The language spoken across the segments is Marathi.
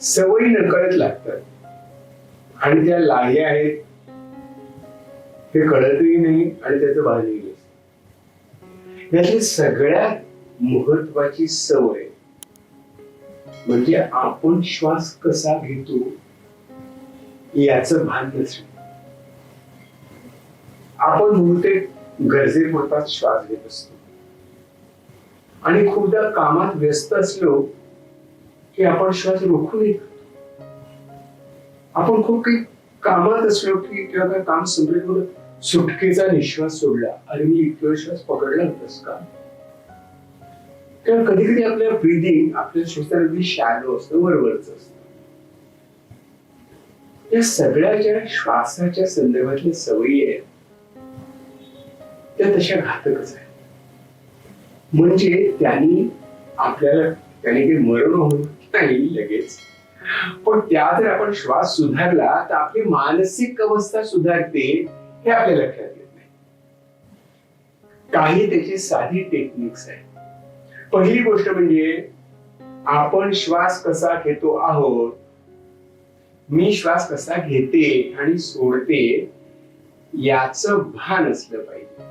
सवयी नकळत लागतात. आणि त्या लाही आहेत. हे कळतही नाही आणि त्याचं भानही नसतं यातली सगळ्यात महत्वाची सवय म्हणजे आपण श्वास कसा घेतो याचं भान नसणं आपण बहुतेक गरजेपुरताच श्वास घेत असतो. आणि खूपदा कामात व्यस्त असलो की आपण श्वास रोखून नये. आपण खूप काही कामात असलो की किंवा काय काम संपले थोडं सुटकेचा निश्वास सोडला. आणि मी इतका श्वास पकडला होतास का? किंवा कधी कधी आपल्या ब्रिदिंग आपल्या श्वासात अगदी शॅलो असतं वरवरच असत. या सगळ्या ज्या श्वासाच्या संदर्भातल्या सवयी आहेत त्या तशा घातकच आहेत. म्हणजे त्यांनी आपल्याला त्याने काही मरण होत नाही लगेच. पण त्या जर आपण श्वास सुधारला तर आपली मानसिक अवस्था सुधारते हे आपल्या लक्षात येत नाही. काही त्याची साधी टेक्निक्स आहेत. पहिली गोष्ट म्हणजे आपण श्वास कसा घेतो आहोत मी श्वास कसा घेते आणि सोडते याचं भान असलं पाहिजे.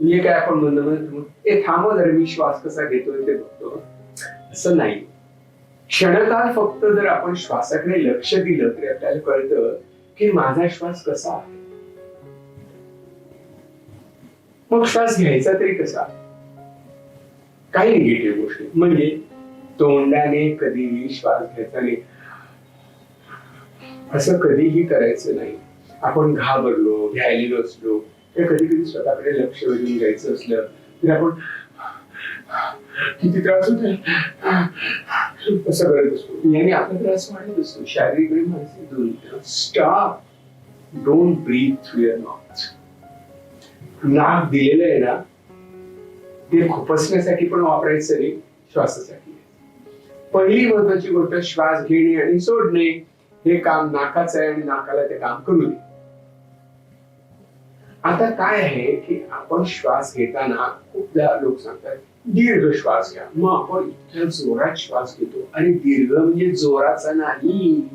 म्हणजे काय आपण म्हणतो ते ए थांबव मी श्वास कसा घेतोय ते बघतो. असं नाही. क्षणकाल फक्त जर आपण श्वासाकडे लक्ष दिलं तरी आपल्याला कळतं की माझा श्वास कसा आहे. मग श्वास घ्यायचा तरी कसा काही निगेटिव्ह गोष्टी. म्हणजे तोंडाने कधीही श्वास घ्यायचा नाही. असं कधीही करायचं नाही. आपण घाबरलो घ्यायलेलो असलो तर कधी कधी स्वतःकडे लक्ष वेधून घ्यायचं असलं तर आपण किती त्रास होत असं करत असतो. याने आपल्याकडे असं म्हणलं असतो शारीरिक आणि मानसिक दोन्ही stop don't breathe through your not नाक दिलेलं आहे ना ते खुपसण्यासाठी पण वापरायचं नाही श्वासासाठी. पहिली महत्वाची गोष्ट श्वास घेणे आणि सोडणे हे काम नाकाचं आहे आणि नाकाला ते काम करू दे आता काय आहे की आपण श्वास घेताना खूपदा लोक सांगतात दीर्घ श्वास घ्या. मग आपण इतक्या जोरात श्वास घेतो. आणि दीर्घ म्हणजे जोराचा नाही.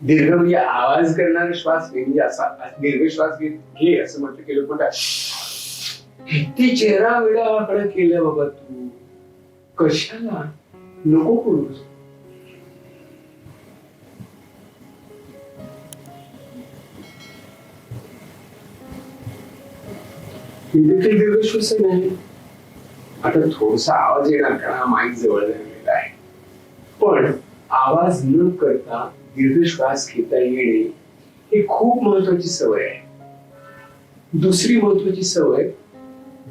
दीर्घ म्हणजे आवाज करणारा श्वास घे म्हणजे असा दीर्घ श्वास घे घे असं म्हटलं की लोक म्हणतात किती चेहरा वेळाकडे केलं बाबा तू. कशाला? नको करूस हे देखील दीर्घ आता थोडासा आवाज येणार कारण हा माईक जवळ झालेला आहे. पण आवाज न करता दीर्घ श्वास घेता येणे ही खूप महत्वाची सवय आहे. दुसरी महत्वाची सवय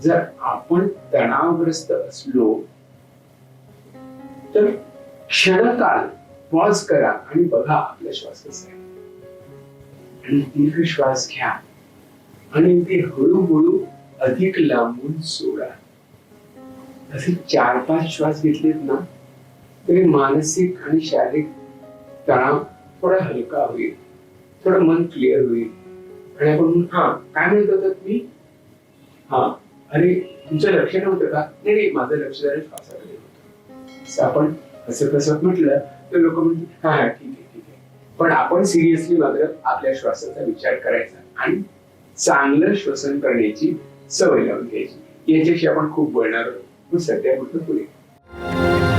जर आपण तणावग्रस्त असलो तर क्षणकाल पॉज करा आणि बघा आपला श्वास कसा आहे. आणि दीर्घ श्वास घ्या. आणि ते हळूहळू अधिक लांबून सोडा. असे चार पाच श्वास घेतलेत ना तरी मानसिक आणि शारीरिक तणाव थोडा हलका होईल थोडं मन क्लिअर होईल. आणि आपण हा काय म्हणत होतात मी हा अरे तुमचं लक्ष नव्हतं का? नाही नाही माझं लक्ष जरा श्वासाकडे होतं. असं आपण असं कसं म्हटलं तर लोक म्हणतील हा हा ठीक आहे ठीक आहे. पण आपण सिरियसली मात्र आपल्या श्वासाचा विचार करायचा आणि चांगलं श्वसन करण्याची सवय लावून घ्यायची. याच्याशी आपण खूप बोलणार आहोत. पण सध्या कुठं पुढे?